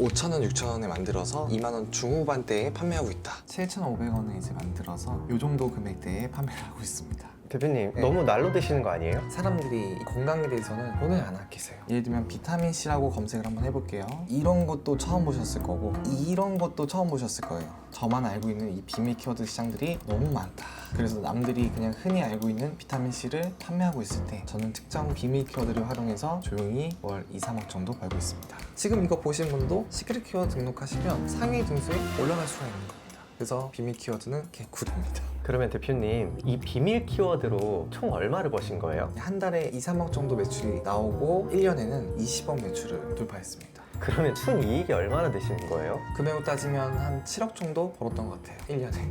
5,000원, 6,000원에 만들어서 2만원 중후반대에 판매하고 있다. 7,500원에 이제 만들어서 이 정도 금액대에 판매를 하고 있습니다. 대표님 네. 너무 날로 드시는 거 아니에요? 사람들이 건강에 대해서는 돈을 안 아끼세요. 예를 들면 비타민 C라고 검색을 한번 해볼게요. 이런 것도 처음 보셨을 거고 이런 것도 처음 보셨을 거예요. 저만 알고 있는 이 비밀 키워드 시장들이 너무 많다. 그래서 남들이 그냥 흔히 알고 있는 비타민 C를 판매하고 있을 때 저는 특정 비밀 키워드를 활용해서 조용히 월 2, 3억 정도 벌고 있습니다. 지금 이거 보신 분도 시크릿 키워드 등록하시면 상위 등수에 올라갈 수가 있는 겁니다. 그래서 비밀 키워드는 개꿀입니다. 그러면 대표님 이 비밀 키워드로 총 얼마를 버신 거예요? 한 달에 2, 3억 정도 매출이 나오고 1년에는 20억 매출을 돌파했습니다. 그러면 순이익이 얼마나 되시는 거예요? 금액으로 따지면 한 7억 정도 벌었던 것 같아요. 1년에.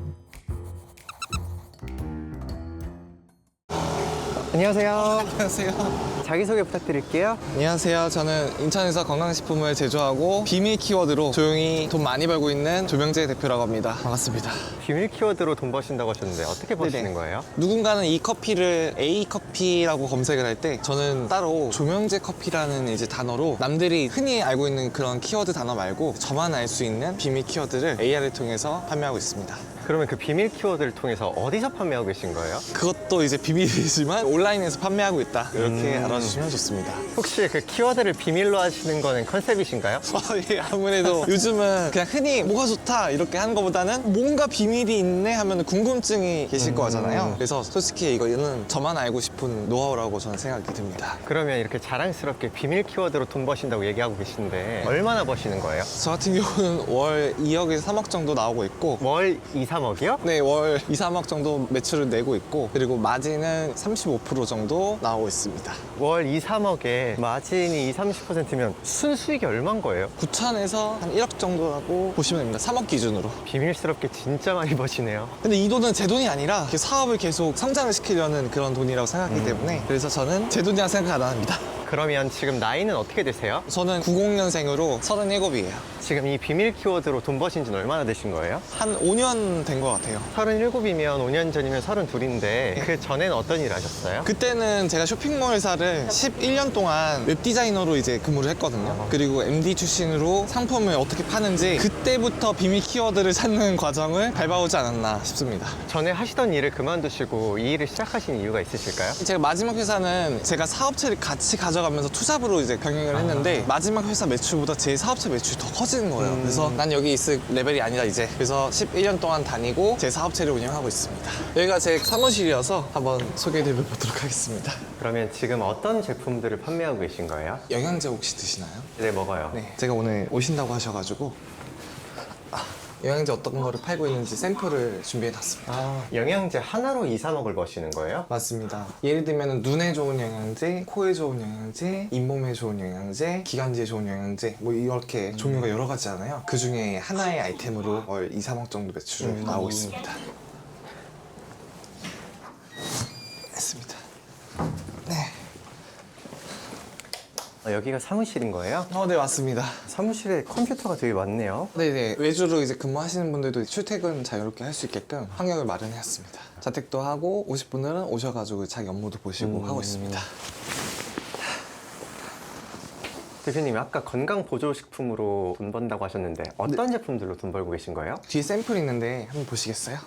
안녕하세요 안녕하세요. 자기소개 부탁드릴게요 안녕하세요. 저는 인천에서 건강식품을 제조하고 비밀 키워드로 조용히 돈 많이 벌고 있는 조명재 대표라고 합니다. 반갑습니다. 비밀 키워드로 돈 버신다고 하셨는데 어떻게 버시는 네네. 거예요? 누군가는 이 커피를 A 커피라고 검색을 할 때 저는 따로 조명재 커피라는 이제 단어로 남들이 흔히 알고 있는 그런 키워드 단어 말고 저만 알 수 있는 비밀 키워드를 AR을 통해서 판매하고 있습니다. 그러면 그 비밀 키워드를 통해서 어디서 판매하고 계신 거예요? 그것도 이제 비밀이지만 온라인에서 판매하고 있다. 이렇게 음. 알아주시면 좋습니다. 혹시 그 키워드를 비밀로 하시는 거는 컨셉이신가요? 아, 예, 아무래도 요즘은 그냥 흔히 뭐가 좋다 이렇게 하는 것보다는 뭔가 비밀이 있네 하면 궁금증이 계실 음. 거잖아요. 그래서 솔직히 이거는 저만 알고 싶은 노하우라고 저는 생각이 듭니다. 그러면 이렇게 자랑스럽게 비밀 키워드로 돈 버신다고 얘기하고 계신데 얼마나 버시는 거예요? 저 같은 경우는 월 2억에서 3억 정도 나오고 있고 월 2, 3 억이요? 네, 월 2, 3억 정도 매출을 내고 있고 그리고 마진은 35% 정도 나오고 있습니다. 월 2, 3억에 마진이 2, 30%면 순수익이 얼마인 거예요? 9천에서 한 1억 정도라고 보시면 됩니다. 3억 기준으로. 비밀스럽게 진짜 많이 버시네요. 근데 이 돈은 제 돈이 아니라 그 사업을 계속 성장을 시키려는 그런 돈이라고 생각하기 때문에 그래서 저는 제 돈이라 생각 안 합니다. 그러면 지금 나이는 어떻게 되세요? 저는 90년생으로 37이에요. 지금 이 비밀 키워드로 돈 버신 지는 얼마나 되신 거예요? 한 5년 된 것 같아요. 37이면 5년 전이면 32인데 그 전에는 어떤 일 하셨어요? 그때는 제가 쇼핑몰사를 11년 동안 웹디자이너로 이제 근무를 했거든요. 그리고 MD 출신으로 상품을 어떻게 파는지 그때부터 비밀 키워드를 찾는 과정을 밟아오지 않았나 싶습니다. 전에 하시던 일을 그만두시고 이 일을 시작하신 이유가 있으실까요? 제가 마지막 회사는 제가 사업체를 같이 가져가면서 투잡으로 이제 병행을 했는데 마지막 회사 매출보다 제 사업체 매출이 더 커지는 거예요. 음. 그래서 난 여기 있을 레벨이 아니다 이제. 그래서 11년 동안 다 니고 제 사업체를 운영하고 있습니다. 여기가 제 사무실이어서 한번 소개해 보도록 하겠습니다. 그러면 지금 어떤 제품들을 판매하고 계신 거예요? 영양제 혹시 드시나요? 네, 먹어요. 네. 제가 오늘 오신다고 하셔가지고 아, 영양제 어떤 거를 팔고 있는지 샘플을 준비해 놨습니다. 아, 영양제 하나로 2, 3억을 버시는 거예요? 맞습니다. 예를 들면 눈에 좋은 영양제, 코에 좋은 영양제, 잇몸에 좋은 영양제, 기관지에 좋은 영양제 뭐 이렇게 종류가 여러 가지잖아요. 그 중에 하나의 아이템으로 월 2, 3억 정도 매출을 음. 나오고 있습니다. 네. 아, 여기가 사무실인 거예요? 어, 네 맞습니다. 사무실에 컴퓨터가 되게 많네요. 네네 외주로 이제 근무하시는 분들도 출퇴근 자유롭게 할 수 있게끔 환경을 마련해왔습니다. 자택도 하고 오실 분들은 오셔가지고 자기 업무도 보시고 음. 하고 있습니다. 대표님 아까 건강 보조식품으로 돈 번다고 하셨는데 어떤 제품들로 돈 벌고 계신 거예요? 뒤에 샘플 있는데 한번 보시겠어요?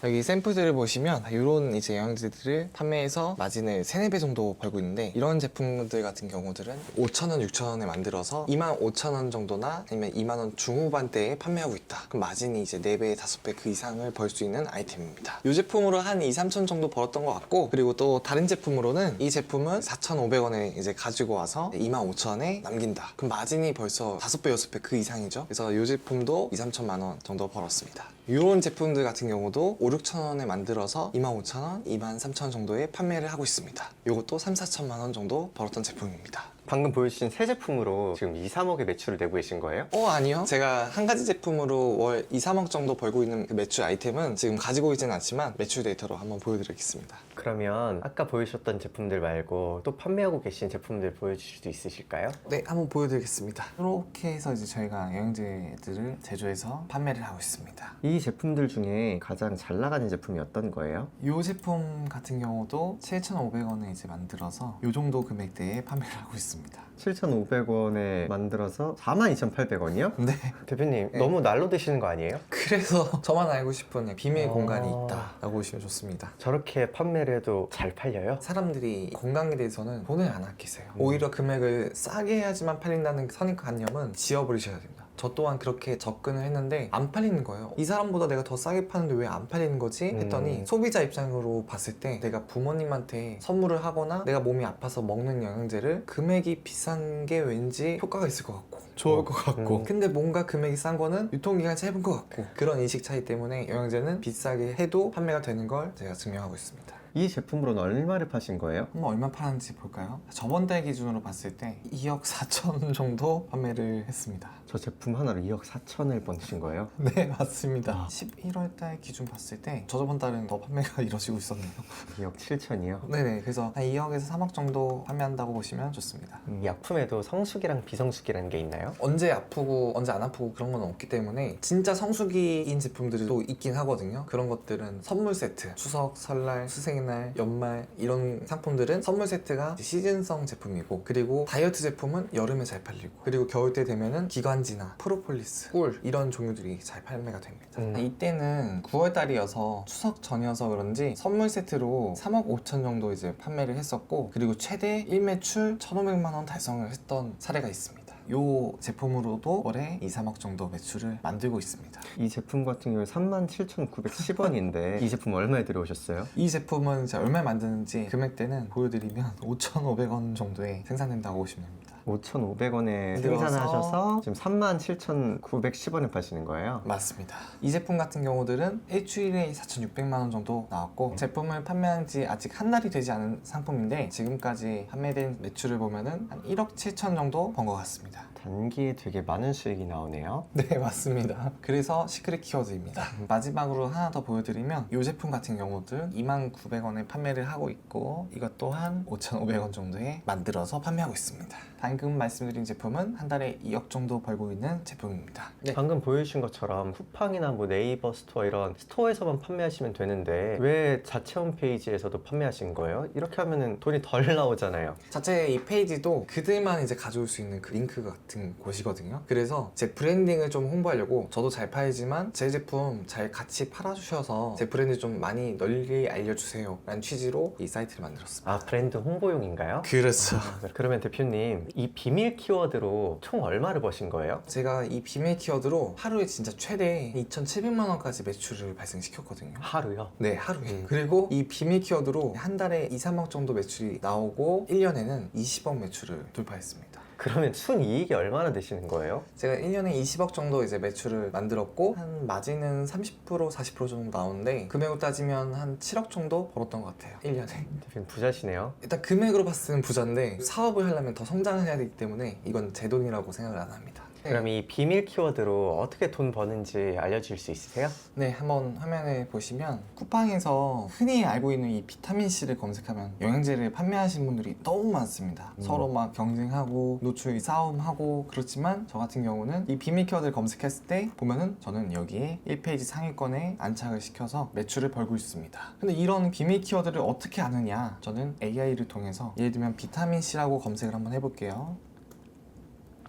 자, 여기 샘플들을 보시면 이런 이제 영양제들을 판매해서 마진을 3, 4배 정도 벌고 있는데 이런 제품들 같은 경우들은 5,000원, 6,000원에 만들어서 25,000원 정도나 아니면 2만원 중후반대에 판매하고 있다. 그럼 마진이 이제 4배, 5배 그 이상을 벌 수 있는 아이템입니다. 이 제품으로 한 2, 3천 정도 벌었던 것 같고 그리고 또 다른 제품으로는 이 제품은 4,500원에 이제 가지고 와서 25,000원에 남긴다. 그럼 마진이 벌써 5배, 6배 그 이상이죠. 그래서 이 제품도 2, 3천만 원 정도 벌었습니다. 이런 제품들 같은 경우도 5, 6천 원에 만들어서 2만 5천 원, 2만 3천 원 정도에 판매를 하고 있습니다. 이것도 3, 4천만 원 정도 벌었던 제품입니다. 방금 보여주신 새 제품으로 지금 2, 3억의 매출을 내고 계신 거예요? 어 아니요 제가 한 가지 제품으로 월 2, 3억 정도 벌고 있는 그 매출 아이템은 지금 가지고 있지는 않지만 매출 데이터로 한번 보여드리겠습니다 그러면 아까 보여주셨던 제품들 말고 또 판매하고 계신 제품들 보여주실 수 있으실까요? 네 한번 보여드리겠습니다 이렇게 해서 이제 저희가 영양제들을 제조해서 판매를 하고 있습니다 이 제품들 중에 가장 잘 나가는 제품이 어떤 거예요? 이 제품 같은 경우도 7,500원에 이제 만들어서 이 정도 금액대에 판매를 하고 있습니다 있습니다. 7,500원에 만들어서 42,800원이요? 네. 대표님 네. 너무 날로 드시는 거 아니에요? 그래서 저만 알고 싶은 비밀 아. 공간이 있다라고 보시면 좋습니다. 저렇게 판매를 해도 잘 팔려요? 사람들이 건강에 대해서는 돈을 안 아끼세요. 음. 오히려 금액을 싸게 해야지만 팔린다는 선입관념은 지워버리셔야 됩니다. 저 또한 그렇게 접근을 했는데 안 팔리는 거예요. 이 사람보다 내가 더 싸게 파는데 왜 안 팔리는 거지? 했더니 음. 소비자 입장으로 봤을 때 내가 부모님한테 선물을 하거나 내가 몸이 아파서 먹는 영양제를 금액이 비싼 게 왠지 효과가 있을 것 같고 좋을 것 같고 음. 근데 뭔가 금액이 싼 거는 유통기간이 짧은 것 같고 그런 인식 차이 때문에 영양제는 비싸게 해도 판매가 되는 걸 제가 증명하고 있습니다. 이 제품으로는 얼마를 파신 거예요? 한번 얼마 팔았는지 볼까요? 저번 달 기준으로 봤을 때 2억 4천 정도 판매를 했습니다. 저 제품 하나로 2억 4천을 버신 거예요? 네 맞습니다. 아. 11월 달 기준 봤을 때 저저번 달은 더 판매가 이루어지고 있었네요. 2억 7천이요? 네네 그래서 한 2억에서 3억 정도 판매한다고 보시면 좋습니다. 이 약품에도 성수기랑 비성수기라는 게 있나요? 언제 아프고 언제 안 아프고 그런 건 없기 때문에 진짜 성수기인 제품들이 또 있긴 하거든요. 그런 것들은 선물 세트, 추석, 설날, 수생 날, 연말 이런 상품들은 선물 세트가 시즌성 제품이고 그리고 다이어트 제품은 여름에 잘 팔리고 그리고 겨울 때 되면은 기관지나 프로폴리스, 꿀 이런 종류들이 잘 판매가 됩니다. 음. 이때는 9월 달이어서 추석 전이어서 그런지 선물 세트로 3억 5천 정도 이제 판매를 했었고 그리고 최대 1매출 1,500만 원 달성을 했던 사례가 있습니다. 요 제품으로도 올해 2, 3억 정도 매출을 만들고 있습니다. 이 제품 같은 경우에 37,910원인데 이 제품 얼마에 들어오셨어요? 이 제품은 이제 얼마에 만드는지 금액대는 보여드리면 5,500원 정도에 생산된다고 보시면 됩니다. 5,500원에 들어서 생산하셔서 지금 37,910원에 파시는 거예요? 맞습니다. 이 제품 같은 경우들은 일주일에 4,600만 원 정도 나왔고 제품을 판매한 지 아직 한 달이 되지 않은 상품인데 지금까지 판매된 매출을 보면은 한 1억 7천 정도 번 것 같습니다. 단기에 되게 많은 수익이 나오네요. 네 맞습니다. 그래서 시크릿 키워드입니다. 마지막으로 하나 더 보여드리면 이 제품 같은 경우들 2,900원에 판매를 하고 있고 이것 또한 5,500원 정도에 만들어서 판매하고 있습니다. 방금 말씀드린 제품은 한 달에 2억 정도 벌고 있는 제품입니다. 네. 방금 보여주신 것처럼 쿠팡이나 뭐 네이버 스토어 이런 스토어에서만 판매하시면 되는데 왜 자체 홈페이지에서도 판매하신 거예요? 이렇게 하면은 돈이 덜 나오잖아요. 자체 이 페이지도 그들만 이제 가져올 수 있는 그 링크 같은 곳이거든요. 그래서 제 브랜딩을 좀 홍보하려고 저도 잘 팔지만 제 제품 잘 같이 팔아주셔서 제 브랜드 좀 많이 널리 알려주세요. 라는 취지로 이 사이트를 만들었습니다. 아 브랜드 홍보용인가요? 그렇죠. 그러면 대표님 이 비밀 키워드로 총 얼마를 버신 거예요? 제가 이 비밀 키워드로 하루에 진짜 최대 2,700만 원까지 매출을 발생시켰거든요. 하루요? 네, 하루에. 음. 그리고 이 비밀 키워드로 한 달에 2, 3억 정도 매출이 나오고 1년에는 20억 매출을 돌파했습니다. 그러면 순이익이 얼마나 되시는 거예요? 제가 1년에 20억 정도 이제 매출을 만들었고 한 마진은 30% 40% 정도 나오는데 금액으로 따지면 한 7억 정도 벌었던 것 같아요 1년에 대표님 부자시네요. 일단 금액으로 봤을 때는 부자인데 사업을 하려면 더 성장을 해야 되기 때문에 이건 제 돈이라고 생각을 안 합니다 그럼 이 비밀 키워드로 어떻게 돈 버는지 알려주실 수 있으세요? 네, 한번 화면에 보시면 쿠팡에서 흔히 알고 있는 이 비타민 C를 검색하면 영양제를 판매하시는 분들이 너무 많습니다. 음. 서로 막 경쟁하고 노출 싸움하고 그렇지만 저 같은 경우는 이 비밀 키워드를 검색했을 때 보면은 저는 여기에 1페이지 상위권에 안착을 시켜서 매출을 벌고 있습니다. 근데 이런 비밀 키워드를 어떻게 아느냐? 저는 AI를 통해서 예를 들면 비타민 C라고 검색을 한번 해볼게요.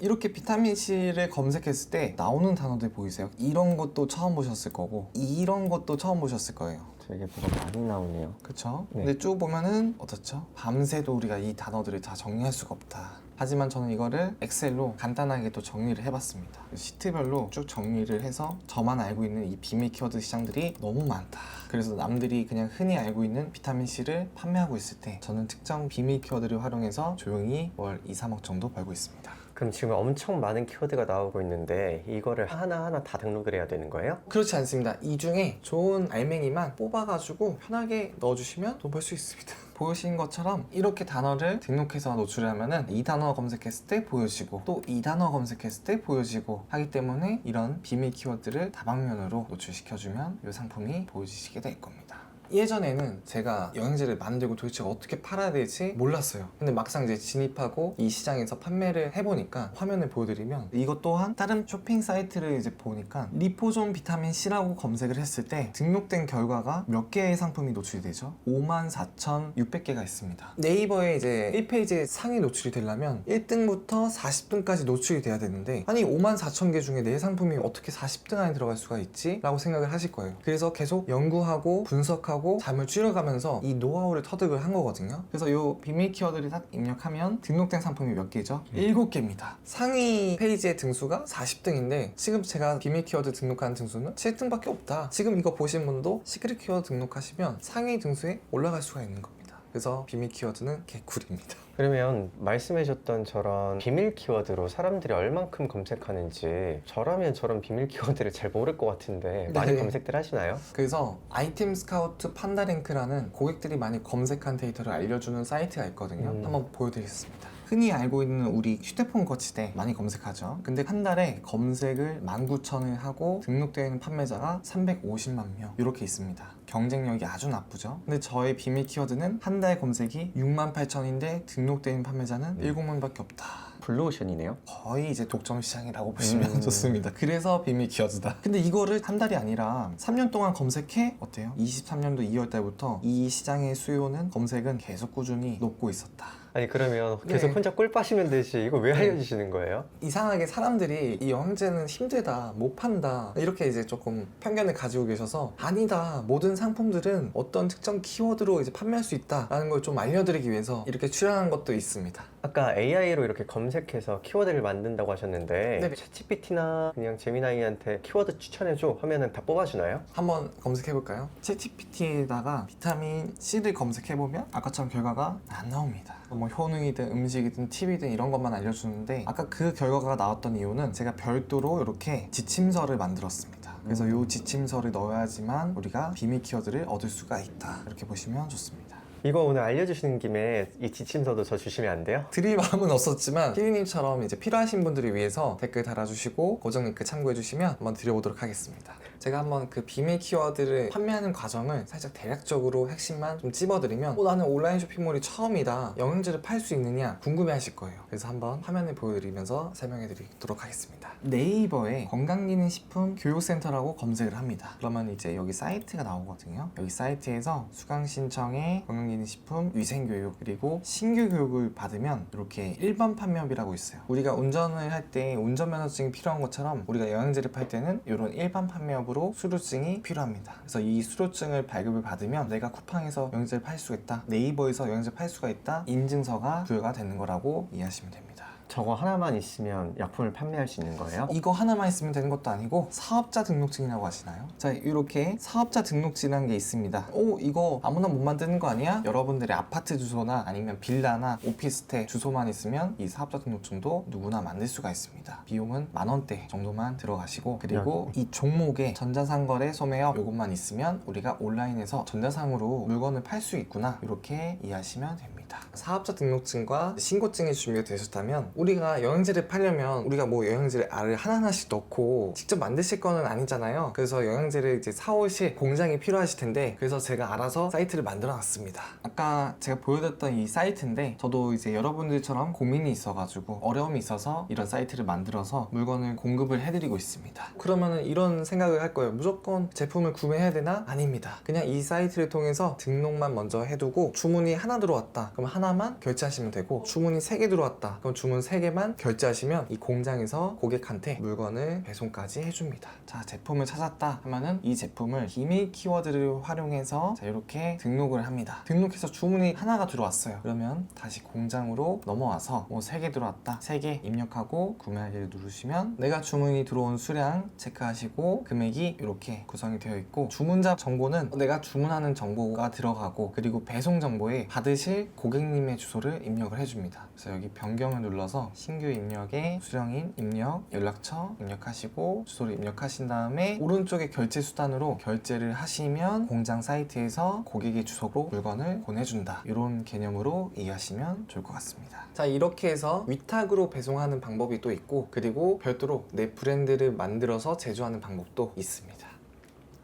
이렇게 비타민 C를 검색했을 때 나오는 단어들 보이세요? 이런 것도 처음 보셨을 거고 이런 것도 처음 보셨을 거예요. 되게 뭐가 많이 나오네요. 그쵸? 네. 근데 쭉 보면은 어떻죠? 밤새도 우리가 이 단어들을 다 정리할 수가 없다. 하지만 저는 이거를 엑셀로 간단하게 또 정리를 해봤습니다. 시트별로 쭉 정리를 해서 저만 알고 있는 이 비밀 키워드 시장들이 너무 많다. 그래서 남들이 그냥 흔히 알고 있는 비타민 C를 판매하고 있을 때 저는 특정 비밀 키워드를 활용해서 조용히 월 2, 3억 정도 벌고 있습니다. 그럼 지금 엄청 많은 키워드가 나오고 있는데 이거를 하나하나 다 등록을 해야 되는 거예요? 그렇지 않습니다. 이 중에 좋은 알맹이만 뽑아가지고 편하게 넣어주시면 돈 벌 수 있습니다. 보신 것처럼 이렇게 단어를 등록해서 노출하면은 이 단어 검색했을 때 보여지고 또 이 단어 검색했을 때 보여지고 하기 때문에 이런 비밀 키워드를 다방면으로 노출시켜주면 이 상품이 보여지시게 될 겁니다. 예전에는 제가 영양제를 만들고 도대체 어떻게 팔아야 될지 몰랐어요. 근데 막상 이제 진입하고 이 시장에서 판매를 해보니까 화면을 보여드리면 이것 또한 다른 쇼핑 사이트를 이제 보니까 리포존 비타민 C라고 검색을 했을 때 등록된 결과가 몇 개의 상품이 노출이 되죠? 54,600개가 있습니다. 네이버에 이제 1페이지에 상위 노출이 되려면 1등부터 40등까지 노출이 돼야 되는데 아니 54,000개 중에 내 상품이 어떻게 40등 안에 들어갈 수가 있지? 라고 생각을 하실 거예요. 그래서 계속 연구하고 분석하고 잠을 줄여가면서 이 노하우를 터득을 한 거거든요. 그래서 이 비밀 키워드를 딱 입력하면 등록된 상품이 몇 개죠? 7개입니다. 상위 페이지의 등수가 40등인데 지금 제가 비밀 키워드 등록한 등수는 7등밖에 없다. 지금 이거 보신 분도 시크릿 키워드 등록하시면 상위 등수에 올라갈 수가 있는 겁니다. 그래서 비밀 키워드는 개꿀입니다. 그러면 말씀해줬던 저런 비밀 키워드로 사람들이 얼만큼 검색하는지 저라면 저런 비밀 키워드를 잘 모를 것 같은데 많이 네. 검색들 하시나요? 그래서 아이템 스카우트 판다랭크라는 고객들이 많이 검색한 데이터를 알려주는 사이트가 있거든요. 음. 한번 보여드리겠습니다. 흔히 알고 있는 우리 휴대폰 거치대 많이 검색하죠. 근데 한 달에 검색을 19,000을 하고 등록되어 있는 판매자가 350만 명 이렇게 있습니다. 경쟁력이 아주 나쁘죠. 근데 저의 비밀 키워드는 한 달 검색이 6만 8천인데 등록되어 있는 판매자는 7명밖에 없다. 블루오션이네요. 거의 이제 독점 시장이라고 보시면 음. 좋습니다. 그래서 비밀 키워드다. 근데 이거를 한 달이 아니라 3년 동안 검색해 어때요? 23년도 2월 달부터 이 시장의 수요는 검색은 계속 꾸준히 높고 있었다. 아니 그러면 계속 네. 혼자 꿀 빠시면 되지 이거 왜 네. 알려주시는 거예요? 이상하게 사람들이 이 영양제는 힘들다, 못 판다 이렇게 이제 조금 편견을 가지고 계셔서 아니다 모든 상품들은 어떤 특정 키워드로 이제 판매할 수 있다라는 걸 좀 알려드리기 위해서 이렇게 출연한 것도 있습니다. 아까 AI로 이렇게 검색해서 키워드를 만든다고 하셨는데 네네. 챗GPT나 그냥 제미나이한테 키워드 추천해줘 하면은 다 뽑아주나요? 한번 검색해 볼까요? 챗GPT에다가 비타민 C를 검색해 보면 아까처럼 결과가 안 나옵니다. 뭐 효능이든 음식이든 TV든 이런 것만 알려주는데 아까 그 결과가 나왔던 이유는 제가 별도로 이렇게 지침서를 만들었습니다. 그래서 음. 이 지침서를 넣어야지만 우리가 비밀 키워드를 얻을 수가 있다. 이렇게 보시면 좋습니다. 이거 오늘 알려주시는 김에 이 지침서도 저 주시면 안 돼요? 드릴 마음은 없었지만 피디님처럼 이제 필요하신 분들을 위해서 댓글 달아주시고 고정 링크 참고해주시면 한번 드려보도록 하겠습니다. 제가 한번 그 비밀 키워드를 판매하는 과정을 살짝 대략적으로 핵심만 좀 찝어드리면 어, 나는 온라인 쇼핑몰이 처음이다 영양제를 팔 수 있느냐 궁금해하실 거예요. 그래서 한번 화면을 보여드리면서 설명해드리도록 하겠습니다. 네이버에 건강기능식품 교육센터라고 검색을 합니다. 그러면 이제 여기 사이트가 나오거든요. 여기 사이트에서 수강 신청에 건강기능식품 위생교육 그리고 신규 교육을 받으면 이렇게 일반 판매업이라고 있어요. 우리가 운전을 할 때 운전면허증이 필요한 것처럼 우리가 영양제를 팔 때는 이런 일반 판매업 으로 수료증이 필요합니다. 그래서 이 수료증을 발급을 받으면 내가 쿠팡에서 영양제를 팔 수가 있다. 네이버에서 영양제 팔 수가 있다. 인증서가 부여가 되는 거라고 이해하시면 됩니다. 저거 하나만 있으면 약품을 판매할 수 있는 거예요? 이거 하나만 있으면 되는 것도 아니고 사업자 등록증이라고 하시나요? 자 이렇게 사업자 등록증이라는 게 있습니다 오 이거 아무나 못 만드는 거 아니야? 여러분들의 아파트 주소나 아니면 빌라나 오피스텔 주소만 있으면 이 사업자 등록증도 누구나 만들 수가 있습니다 비용은 만 원대 정도만 들어가시고 그리고 이 종목에 전자상거래 소매업 요것만 있으면 우리가 온라인에서 전자상으로 물건을 팔 수 있구나 이렇게 이해하시면 됩니다 사업자 등록증과 신고증이 준비가 되셨다면 우리가 영양제를 팔려면 우리가 뭐 영양제를 알을 하나하나씩 넣고 직접 만드실 거는 아니잖아요. 그래서 영양제를 이제 사오실 공장이 필요하실 텐데 그래서 제가 알아서 사이트를 만들어 놨습니다. 아까 제가 보여드렸던 이 사이트인데 저도 이제 여러분들처럼 고민이 있어가지고 어려움이 있어서 이런 사이트를 만들어서 물건을 공급을 해드리고 있습니다. 그러면은 이런 생각을 할 거예요. 무조건 제품을 구매해야 되나? 아닙니다. 그냥 이 사이트를 통해서 등록만 먼저 해두고 주문이 하나 들어왔다. 그럼 하나만 결제하시면 되고 주문이 세개 들어왔다. 그럼 주문 세 개만 결제하시면 이 공장에서 고객한테 물건을 배송까지 해줍니다. 자 제품을 찾았다 하면은 이 제품을 비밀 키워드를 활용해서 자 이렇게 등록을 합니다. 등록해서 주문이 하나가 들어왔어요. 그러면 다시 공장으로 넘어와서 뭐세개 들어왔다. 세개 입력하고 구매하기를 누르시면 내가 주문이 들어온 수량 체크하시고 금액이 이렇게 구성이 되어 있고 주문자 정보는 내가 주문하는 정보가 들어가고 그리고 배송 정보에 받으실 고객 님의 주소를 입력을 해줍니다. 그래서 여기 변경을 눌러서 신규 입력에 수령인 입력, 연락처 입력하시고 주소를 입력하신 다음에 오른쪽에 결제 수단으로 결제를 하시면 공장 사이트에서 고객의 주소로 물건을 보내준다. 이런 개념으로 이해하시면 좋을 것 같습니다. 자 이렇게 해서 위탁으로 배송하는 방법이 또 있고 그리고 별도로 내 브랜드를 만들어서 제조하는 방법도 있습니다.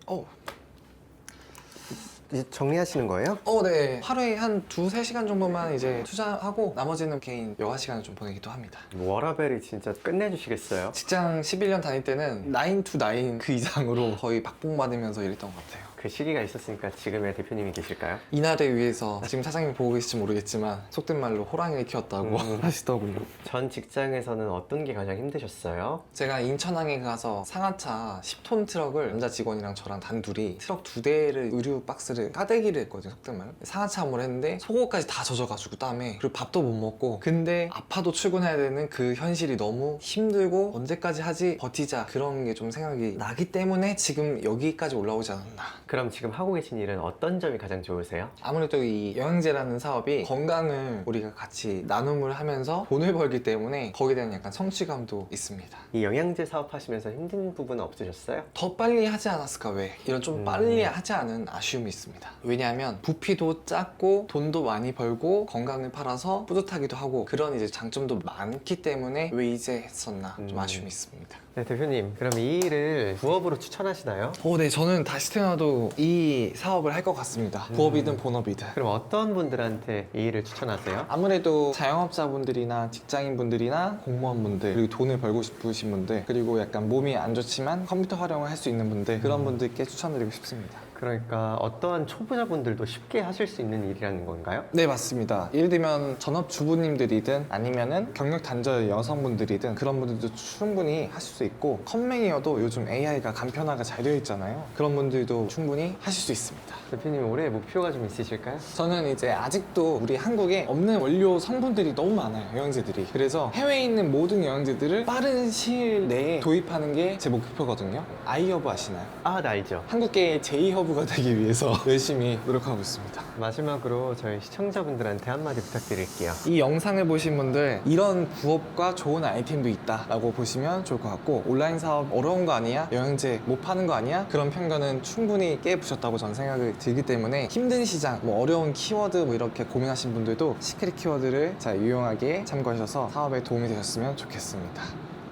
어. 이제 정리하시는 거예요? 어, 네. 하루에 한 두세 시간 정도만 이제 투자하고 나머지는 개인 여가 시간을 좀 보내기도 합니다. 워라벨이 진짜 끝내주시겠어요? 직장 11년 다닐 때는 9 to 9그 이상으로 거의 박봉 받으면서 일했던 것 같아요. 그 시기가 있었으니까 지금의 대표님이 계실까요? 이날을 위해서 지금 사장님 보고 계실지 모르겠지만 속된 말로 호랑이를 키웠다고 음. 하시더군요. 전 직장에서는 어떤 게 가장 힘드셨어요? 제가 인천항에 가서 상하차 10톤 트럭을 남자 직원이랑 저랑 단둘이 트럭 두 대를 의류 박스를 까대기를 했거든요 속된 말로 상하차 업무를 했는데 속옷까지 다 젖어가지고 땀에 그리고 밥도 못 먹고 근데 아파도 출근해야 되는 그 현실이 너무 힘들고 언제까지 하지 버티자 그런 게 좀 생각이 나기 때문에 지금 여기까지 올라오지 않았나 그럼 지금 하고 계신 일은 어떤 점이 가장 좋으세요? 아무래도 이 영양제라는 사업이 건강을 우리가 같이 나눔을 하면서 돈을 벌기 때문에 거기에 대한 약간 성취감도 있습니다 이 영양제 사업하시면서 힘든 부분은 없으셨어요? 더 빨리 하지 않았을까 왜? 이런 좀 음. 빨리 하지 않은 아쉬움이 있습니다. 왜냐하면 부피도 작고 돈도 많이 벌고 건강을 팔아서 뿌듯하기도 하고 그런 이제 장점도 많기 때문에 왜 이제 했었나 좀 음. 아쉬움이 있습니다. 네 대표님 그럼 이 일을 부업으로 추천하시나요? 오, 네, 저는 다시 태어나도 이 사업을 할 것 같습니다. 부업이든 본업이든. 그럼 어떤 분들한테 이 일을 추천하세요? 아무래도 자영업자분들이나 직장인분들이나 공무원분들 그리고 돈을 벌고 싶으신 분들 그리고 약간 몸이 안 좋지만 컴퓨터 활용을 할 수 있는 분들 그런 분들께 추천드리고 싶습니다. 그러니까 어떠한 초보자분들도 쉽게 하실 수 있는 일이라는 건가요? 네 맞습니다 예를 들면 전업주부님들이든 아니면은 경력 단절 여성분들이든 그런 분들도 충분히 하실 수 있고 컴맹이어도 요즘 AI가 간편화가 잘 되어 있잖아요 그런 분들도 충분히 하실 수 있습니다 대표님 올해 목표가 좀 있으실까요? 저는 이제 아직도 우리 한국에 없는 원료 성분들이 너무 많아요 영양제들이 그래서 해외에 있는 모든 영양제들을 빠른 시일 내에 도입하는 게 제 목표거든요 아이허브 아시나요? 아, 나 알죠. 한국계의 제2허브 가 되기 위해서 열심히 노력하고 있습니다 마지막으로 저희 시청자분들한테 한마디 부탁드릴게요. 이 영상을 보신 분들 이런 부업과 좋은 아이템도 있다라고 보시면 좋을 것 같고 온라인 사업 어려운 거 아니야? 영양제 못 파는 거 아니야? 그런 편견은 충분히 깨부셨다고 저는 생각이 들기 때문에 힘든 시장, 뭐 어려운 키워드 뭐 이렇게 고민하신 분들도 시크릿 키워드를 잘 유용하게 참고하셔서 사업에 도움이 되셨으면 좋겠습니다.